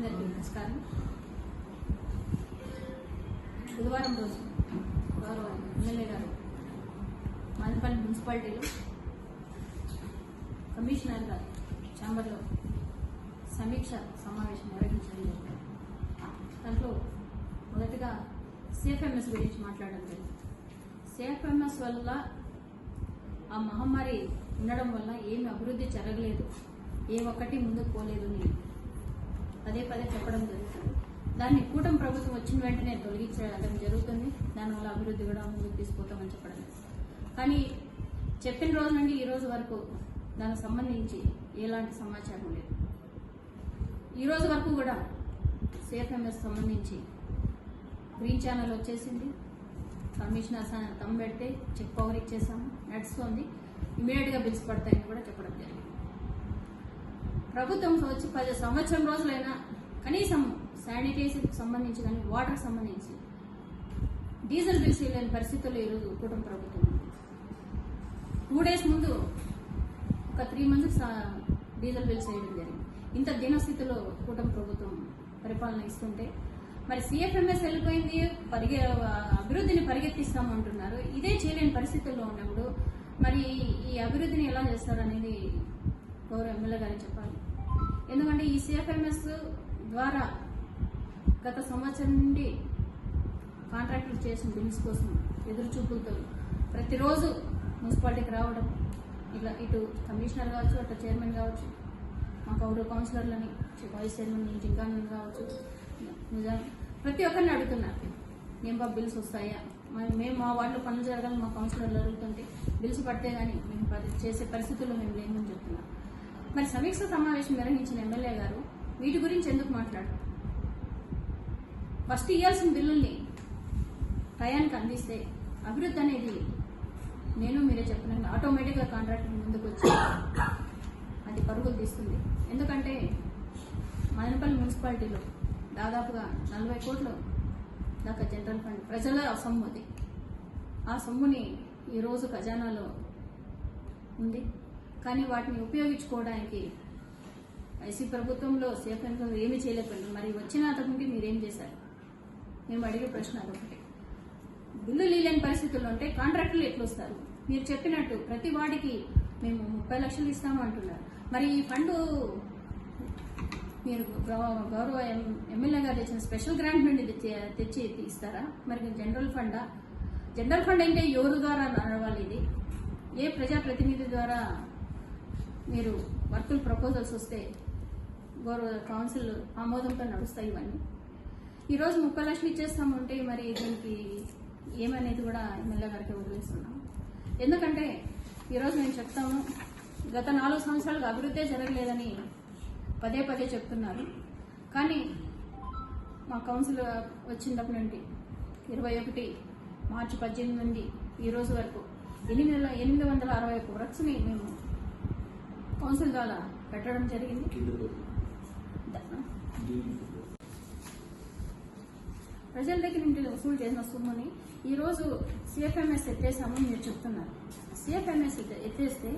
అందరికీ నమస్కారం. బుధవారం రోజు గౌరవ ఎమ్మెల్యే గారు మాదిపల్లి మున్సిపాలిటీలో కమిషనర్ గారు ఛాంబర్లో సమీక్ష సమావేశం నిర్వహించడం జరిగింది. దాంట్లో మొదటగా సిఎఫ్ఎంఎస్ గురించి మాట్లాడడం జరిగింది. సిఎఫ్ఎంఎస్ వల్ల ఆ మహమ్మారి ఉండడం వల్ల ఏమి అభివృద్ధి జరగలేదు. ఏ ఒక్కటి ముందుకు పోలేదు అని పదే పదే చెప్పడం జరుగుతుంది. దాన్ని కూటమి ప్రభుత్వం వచ్చిన వెంటనే తొలగించడం జరుగుతుంది. దానివల్ల అభివృద్ధి కూడా ముందుకు తీసుకుపోతామని చెప్పడం కానీ చెప్పిన రోజు నుండి ఈ రోజు వరకు దానికి సంబంధించి ఎలాంటి సమాచారం లేదు. ఈ రోజు వరకు కూడా సిఎఫ్ఎంఎస్ సంబంధించి గ్రీన్ ఛానల్ వచ్చేసింది. కమిషనర్ స- తమ్ పెడితే చెక్ పవర్ ఇచ్చేసాము నడుస్తుంది. ఇమీడియట్గా బిల్స్ పడతాయని కూడా చెప్పడం జరిగింది. ప్రభుత్వం వచ్చి పది సంవత్సరం రోజులైనా కనీసం శానిటైజర్కి సంబంధించి కానీ వాటర్కి సంబంధించి డీజిల్ బిల్స్ లేని పరిస్థితుల్లో ఈరోజు కూటమి ప్రభుత్వం టూ డేస్ ముందు ఒక త్రీ మంత్స్ డీజిల్ బిల్స్ వేయడం జరిగింది. ఇంత దీనస్థితిలో కూటమి ప్రభుత్వం పరిపాలన ఇస్తుంటే మరి సిఎఫ్ఎంఎస్ వెళ్ళిపోయింది పరిగె అభివృద్ధిని పరిగెత్తిస్తామంటున్నారు. ఇదే చేయలేని పరిస్థితుల్లో ఉన్నప్పుడు మరి ఈ అభివృద్ధిని ఎలా చేస్తారనేది గౌరవ ఎమ్మెల్యే గారికి చెప్పాలి. ఎందుకంటే ఈ సిఎఫ్ఎంఎస్ ద్వారా గత సంవత్సరం నుండి కాంట్రాక్టులు చేసిన బిల్స్ కోసం ఎదురు చూపులతో ప్రతిరోజు మున్సిపాలిటీకి రావడం ఇట్లా ఇటు కమిషనర్ కావచ్చు అటు చైర్మన్ కావచ్చు మా గౌరవ కౌన్సిలర్లని వైస్ చైర్మన్ జింకాన్ కావచ్చు నిజాం ప్రతి ఒక్కరిని అడుగుతున్నారు ఏం బా బిల్స్ వస్తాయా? మరి మేము మా వాళ్ళు పనులు జరగాలి మా కౌన్సిలర్లు అడుగుతుంటే బిల్స్ పడితే కానీ మేము చేసే పరిస్థితుల్లో మేము లేమని చెప్తున్నాం. మరి సమీక్ష సమావేశం నిర్వహించిన ఎమ్మెల్యే గారు వీటి గురించి ఎందుకు మాట్లాడారు? ఫస్ట్ ఇవ్వాల్సిన బిల్లుల్ని టయానికి అందిస్తే అభివృద్ధి అనేది నేను మీరే చెప్పిన ఆటోమేటిక్గా కాంట్రాక్ట్ ముందుకు వచ్చి అది పరుగులు తీస్తుంది. ఎందుకంటే మదనపల్లి మున్సిపాలిటీలో దాదాపుగా నలభై కోట్లు దాకా జనరల్ ఫండ్ ప్రజల సొమ్ము అది. ఆ సొమ్ముని ఈరోజు ఖజానాలో ఉంది. కానీ వాటిని ఉపయోగించుకోవడానికి ఐసీ ప్రభుత్వంలో సేఫ్గా ఏమీ చేయలేకపోయింది మరి వచ్చిన అతనికి మీరేం చేశారు? మేము అడిగే ప్రశ్న అదొకటి. బిల్లు లేని పరిస్థితుల్లో ఉంటే కాంట్రాక్టులు ఎట్లా వస్తారు మీరు చెప్పినట్టు ప్రతి వాడికి మేము ముప్పై లక్షలు ఇస్తాము అంటున్నారు. మరి ఈ ఫండ్ మీరు గౌరవ ఎం- ఎమ్మెల్యే గారు తెచ్చిన స్పెషల్ గ్రాంట్ నుండి తెచ్చి ఇస్తారా మరి జనరల్ ఫండా? జనరల్ ఫండ్ అంటే ఎవరు ద్వారా నడవాలి ఇది? ఏ ప్రజాప్రతినిధి ద్వారా మీరు వర్కులు ప్రపోజల్స్ వస్తే గౌరవ కౌన్సిల్ ఆమోదంతో నడుస్తాయి ఇవన్నీ. ఈరోజు ముప్పై లక్షలు ఇచ్చేస్తామంటే మరి దీనికి ఏమనేది కూడా ఎమ్మెల్యే గారికి వదిలేస్తున్నాం. ఎందుకంటే ఈరోజు మేము చెప్తాము గత నాలుగు సంవత్సరాలుగా అభివృద్ధి జరగలేదని పదే పదే చెప్తున్నారు. కానీ మా కౌన్సిల్ వచ్చినప్పటి నుండి ఇరవై ఒకటి మార్చి పద్దెనిమిది నుండి ఈరోజు వరకు ఎనిమిది ఎనిమిది వందల అరవై ఒక వర్క్స్ని మేము కౌన్సిల్ ద్వారా పెట్టడం జరిగింది. ప్రజల దగ్గర నుండి వసూలు చేసిన సొమ్ముని ఈ రోజు సిఎఫ్ఎంఎస్ ఎత్తేసామని మీరు చెప్తున్నారు. సిఎఫ్ఎంఎస్ ఎత్తేస్తే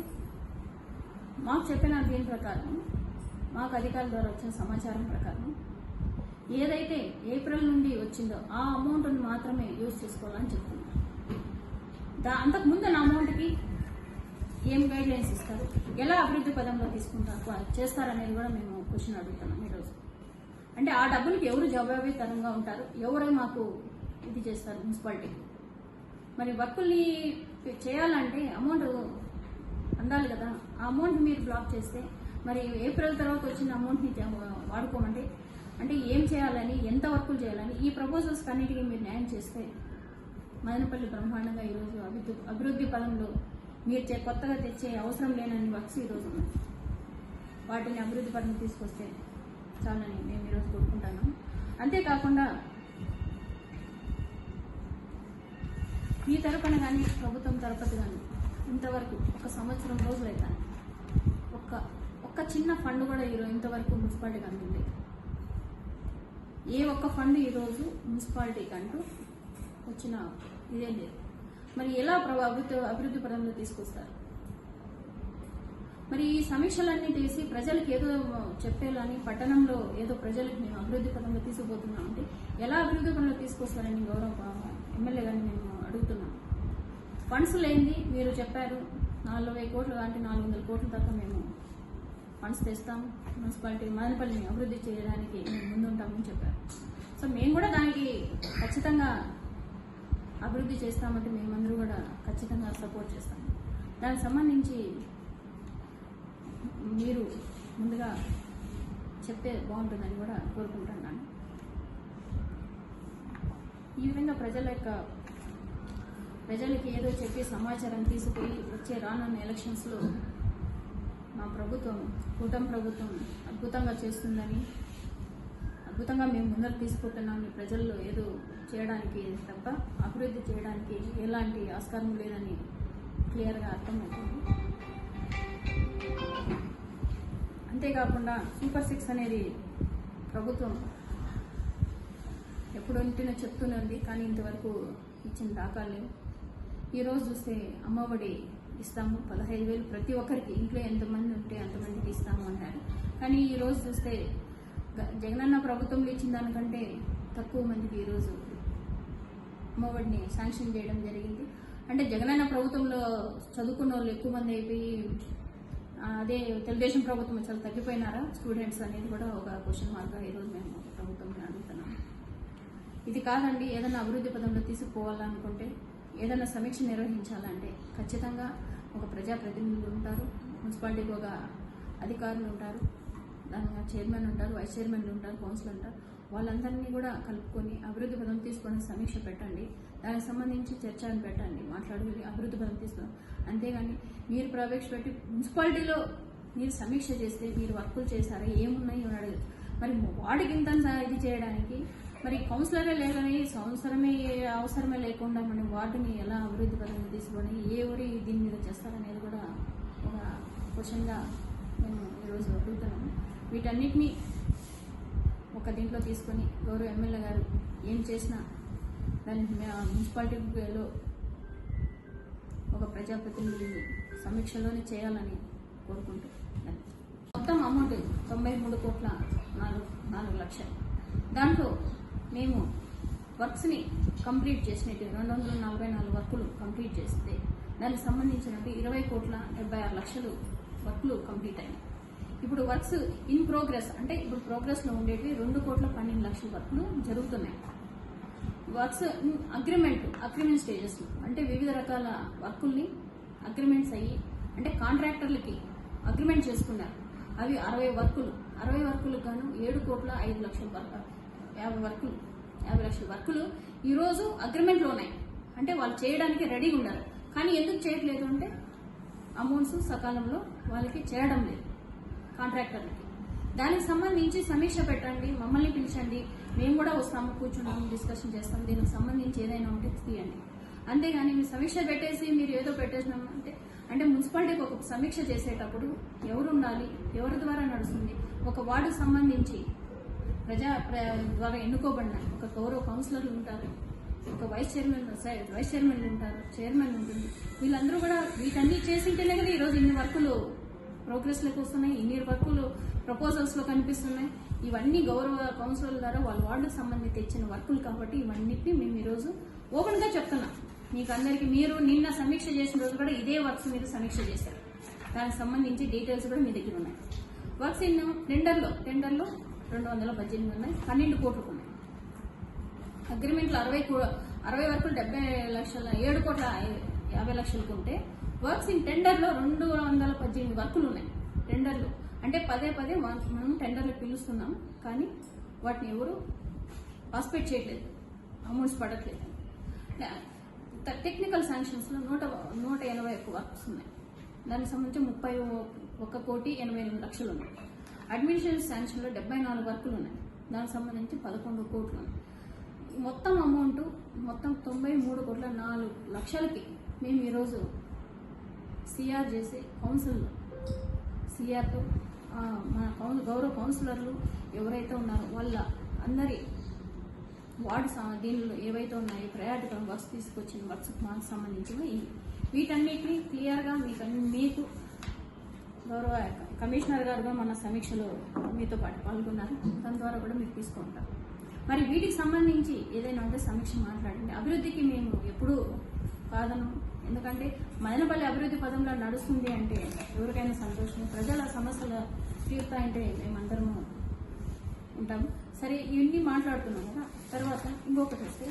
మాకు చెప్పిన దీని ప్రకారం మాకు అధికారుల ద్వారా వచ్చిన సమాచారం ప్రకారం ఏదైతే ఏప్రిల్ నుండి వచ్చిందో ఆ అమౌంట్ని మాత్రమే యూజ్ చేసుకోవాలని చెప్తున్నారు. దా అంతకు ముందు అమౌంట్కి ఏం గైడ్ లైన్స్ ఇస్తారు? ఎలా అభివృద్ధి పదంలో తీసుకుంటారు? చేస్తారనేది కూడా మేము క్వశ్చన్ అడుగుతున్నాం ఈరోజు. అంటే ఆ డబ్బులకి ఎవరు జవాబుదారంగా ఉంటారు? ఎవరు మాకు ఇది చేస్తారు మున్సిపాలిటీ? మరి వర్కుల్ని చేయాలంటే అమౌంట్ అందాలి కదా. ఆ అమౌంట్ మీరు బ్లాక్ చేస్తే మరి ఏప్రిల్ తర్వాత వచ్చిన అమౌంట్ని వాడుకోమంటే అంటే ఏం చేయాలని ఎంత వర్కులు చేయాలని ఈ ప్రపోజల్స్ అన్నిటికీ మీరు న్యాయం చేస్తే మదనపల్లి బ్రహ్మాండంగా ఈరోజు అభివృద్ధి అభివృద్ధి పదంలో మీరు చే- కొత్తగా తెచ్చే అవసరం లేనన్ని వర్క్స్ ఈరోజు ఉన్నాయి. వాటిని అభివృద్ధి పరంగా తీసుకొస్తే చాలని మేము ఈరోజు కోరుకుంటాను. అంతేకాకుండా ఈ తరపున కానీ ప్రభుత్వం తరపున కానీ ఇంతవరకు ఒక సంవత్సరం రోజులైతే ఒక్క ఒక్క చిన్న ఫండ్ కూడా ఈరోజు ఇంతవరకు మున్సిపాలిటీకి అందింది. ఏ ఒక్క ఫండ్ ఈరోజు మున్సిపాలిటీకి అంటూ వచ్చిన ఇదే లేదు. మరి ఎలా అభివృద్ధి అభివృద్ధి పదంలో తీసుకొస్తారు? మరి ఈ సమీక్షలన్నీ చేసి ప్రజలకు ఏదో చెప్పేలాని పట్టణంలో ఏదో ప్రజలకు మేము అభివృద్ధి పదంలో తీసుకుపోతున్నాం అంటే ఎలా అభివృద్ధి పదంలో తీసుకొస్తారని గౌరవ ఎమ్మెల్యే గారిని మేము అడుగుతున్నాం. ఫండ్స్ లేనిది మీరు చెప్పారు నలభై కోట్లు అంటే నాలుగు వందల కోట్ల దాకా మేము ఫండ్స్ తెస్తాం మున్సిపాలిటీ మదనపల్లిని అభివృద్ధి చేయడానికి మేము ముందుంటామని చెప్పారు. సో మేము కూడా దానికి ఖచ్చితంగా అభివృద్ధి చేస్తామంటే మేమందరూ కూడా ఖచ్చితంగా సపోర్ట్ చేస్తాము. దానికి సంబంధించి మీరు ముందుగా చెప్తే బాగుంటుందని కూడా కోరుకుంటున్నాను. ఈ విధంగా ప్రజల యొక్క ప్రజలకి ఏదో చెప్పి సమాచారం తీసుకుపోయి వచ్చే రానున్న ఎలక్షన్స్లో మా ప్రభుత్వం కూటమి ప్రభుత్వం అద్భుతంగా చేస్తుందని అద్భుతంగా మేము ముందరకు తీసుకుంటున్నామని ప్రజల్లో ఏదో చేయడానికి తప్ప అభివృద్ధి చేయడానికి ఎలాంటి ఆస్కారం లేదని క్లియర్గా అర్థమవుతుంది. అంతేకాకుండా సూపర్ సిక్స్ అనేది ప్రభుత్వం ఎప్పుడు ఉంటేనే చెప్తూనే ఉంది కానీ ఇంతవరకు ఇచ్చిన దాఖలు లేవు. ఈరోజు చూస్తే అమ్మఒడి ఇస్తాము పదహైదు వేలు ప్రతి ఒక్కరికి ఇంట్లో ఎంతమంది ఉంటే అంతమందికి ఇస్తాము అంటారు. కానీ ఈరోజు చూస్తే జగనన్న ప్రభుత్వంలో ఇచ్చిన దానికంటే తక్కువ మందికి ఈరోజు అమ్మఒడిని శాంక్షన్ చేయడం జరిగింది. అంటే జగనన్న ప్రభుత్వంలో చదువుకున్న వాళ్ళు ఎక్కువ మంది అయిపోయి అదే తెలుగుదేశం ప్రభుత్వం చాలా తగ్గిపోయినారా? స్టూడెంట్స్ అనేది కూడా ఒక క్వశ్చన్ మార్క్గా ఈరోజు మేము ప్రభుత్వం అడుగుతున్నాం. ఇది కాదండి ఏదైనా అభివృద్ధి పదంలో తీసుకుపోవాలనుకుంటే ఏదైనా సమీక్ష నిర్వహించాలంటే ఖచ్చితంగా ఒక ప్రజాప్రతినిధులు ఉంటారు మున్సిపాలిటీకి ఒక అధికారులు ఉంటారు దాని చైర్మన్ ఉంటారు వైస్ చైర్మన్లు ఉంటారు కౌన్సిలర్ ఉంటారు. వాళ్ళందరినీ కూడా కలుపుకొని అభివృద్ధి పదం తీసుకొని సమీక్ష పెట్టండి. దానికి సంబంధించి చర్చను పెట్టండి. మాట్లాడుకుని అభివృద్ధి పదం తీసుకొని. అంతేగాని మీరు ప్రవేశపెట్టి మున్సిపాలిటీలో మీరు సమీక్ష చేస్తే మీరు వర్కులు చేశారా ఏమున్నాయి అని అడగదు. మరి వాడికి ఇంత ఇది చేయడానికి మరి కౌన్సిలరే లేదని సంవత్సరమే అవసరమే లేకుండా మనం వార్డుని ఎలా అభివృద్ధి పరంగా తీసుకొని ఏ ఊరి దీని మీద చేస్తారనేది కూడా ఒక క్వశ్చన్గా మేము ఈరోజు అడుగుతున్నాము వీటన్నిటినీ ఒక దీంట్లో తీసుకొని గౌరవ ఎమ్మెల్యే గారు ఏం చేసినా దాన్ని మున్సిపాలిటీలో ఒక ప్రజాప్రతినిధిని సమీక్షలోనే చేయాలని కోరుకుంటున్నాను మొత్తం అమౌంట్ తొంభై మూడు కోట్ల నాలుగు నాలుగు లక్షలు. దాంట్లో మేము వర్క్స్ని కంప్లీట్ చేసినట్టు రెండు వందల నలభై నాలుగు వర్కులు కంప్లీట్ చేస్తే దానికి సంబంధించినట్టు ఇరవై కోట్ల డెబ్బై ఆరు లక్షలు వర్క్లు కంప్లీట్ అయినాయి. ఇప్పుడు వర్క్స్ ఇన్ ప్రోగ్రెస్ అంటే ఇప్పుడు ప్రోగ్రెస్లో ఉండేవి రెండు కోట్ల పన్నెండు లక్షల వర్క్లు జరుగుతున్నాయి. వర్క్స్ అగ్రిమెంట్ అగ్రిమెంట్ స్టేజెస్ అంటే వివిధ రకాల వర్కుల్ని అగ్రిమెంట్స్ అయ్యి అంటే కాంట్రాక్టర్లకి అగ్రిమెంట్ చేసుకున్నారు. అవి అరవై వర్కులు అరవై వర్కులకు గాను ఏడు కోట్ల ఐదు లక్షల వర్క్ యాభై వర్కులు యాభై లక్షల వర్కులు ఈరోజు అగ్రిమెంట్లో ఉన్నాయి అంటే వాళ్ళు చేయడానికి రెడీగా ఉన్నారు. కానీ ఎందుకు చేయట్లేదు అంటే అమౌంట్స్ సకాలంలో వాళ్ళకి చేయడం లేదు. కాంట్రాక్టర్లకి దానికి సంబంధించి సమీక్ష పెట్టండి మమ్మల్ని పిలిచండి. మేము కూడా వస్తాము కూర్చున్నాము డిస్కషన్ చేస్తాం దీనికి సంబంధించి ఏదైనా ఉంటే తీయండి. అంతేగాని మీరు సమీక్ష పెట్టేసి మీరు ఏదో పెట్టేసినాం అంటే అంటే మున్సిపాలిటీకి ఒక సమీక్ష చేసేటప్పుడు ఎవరు ఉండాలి ఎవరి ద్వారా నడుస్తుంది? ఒక వార్డుకు సంబంధించి ప్రజా ద్వారా ఎన్నుకోబడిన ఒక గౌరవ కౌన్సిలర్లు ఉంటారు ఒక వైస్ చైర్మన్ వైస్ చైర్మన్ ఉంటారు చైర్మన్ ఉంటుంది. వీళ్ళందరూ కూడా వీటన్ని చేసింటేనే కదా ఈరోజు ఇన్ని వర్కులు ప్రోగ్రెస్లోకి వస్తున్నాయి ఇన్ని వర్కులు ప్రపోజల్స్లో కనిపిస్తున్నాయి. ఇవన్నీ గౌరవ కౌన్సిలర్ ద్వారా వాళ్ళ వార్డుకు సంబంధించి తెచ్చిన వర్కులు కాబట్టి ఇవన్నిటిని మేము ఈరోజు ఓపెన్గా చెప్తున్నాం. మీకు అందరికి మీరు నిన్న సమీక్ష చేసిన రోజు కూడా ఇదే వర్క్స్ మీద సమీక్ష చేశారు. దానికి సంబంధించి డీటెయిల్స్ కూడా మీ దగ్గర ఉన్నాయి. Works in టెండర్లో. టెండర్లో రెండు వందల పద్దెనిమిది ఉన్నాయి. పన్నెండు కోట్లకు ఉన్నాయి. అగ్రిమెంట్లు అరవై కో- అరవై వరకు డెబ్బై లక్షల ఏడు కోట్ల యాభై లక్షలకు ఉంటే వర్క్స్ ఇన్ టెండర్లో రెండు వందల పద్దెనిమిది వర్కులు ఉన్నాయి. టెండర్లు. అంటే పదే పదే మనం టెండర్లు పిలుస్తున్నాం. కానీ వాటిని ఎవరు పాస్పేట్ చేయట్లేదు. అమౌంట్స్ పడట్లేదు టెక్నికల్ శాంక్షన్స్లో నూట నూట ఎనభై ఒక్క వర్క్స్ ఉన్నాయి. దానికి సంబంధించి ముప్పై ఒక్క ఒక కోటి ఎనభై ఎనిమిది లక్షలు ఉన్నాయి. అడ్మినిస్ట్రేటివ్ శాంక్షన్లో డెబ్బై నాలుగు వర్కులు ఉన్నాయి. దానికి సంబంధించి పదకొండు కోట్లు ఉన్నాయి. మొత్తం అమౌంట్ మొత్తం తొంభై మూడు కోట్ల నాలుగు లక్షలకి మేము ఈరోజు సిఆర్ చేసి కౌన్సిల్ సిఆర్తో మన కౌన్ గౌరవ కౌన్సిలర్లు ఎవరైతే ఉన్నారో వాళ్ళ అందరి వార్డు దీనిలో ఏవైతే ఉన్నాయో ప్రయారిటీ వర్క్స్ తీసుకొచ్చిన వర్క్స్ మాకు సంబంధించినవి ఇవి. వీటన్నిటిని క్లియర్గా మీకు మీకు గౌరవ కమిషనర్ గారుగా మన సమీక్షలో మీతో పాటు పాల్గొన్నారు. దాని ద్వారా కూడా మీరు తీసుకుంటారు మరి వీటికి సంబంధించి ఏదైనా ఉంటే సమీక్ష మాట్లాడండి. అభివృద్ధికి మేము ఎప్పుడూ కాదను ఎందుకంటే మదనపల్లి అభివృద్ధి పదంలో నడుస్తుంది అంటే ఎవరికైనా సంతోషం ప్రజల సమస్యలు తీరుతాయంటే మేమందరము ఉంటాము. సరే ఇవన్నీ మాట్లాడుతున్నాం కదా. తర్వాత ఇంకొకటి వస్తే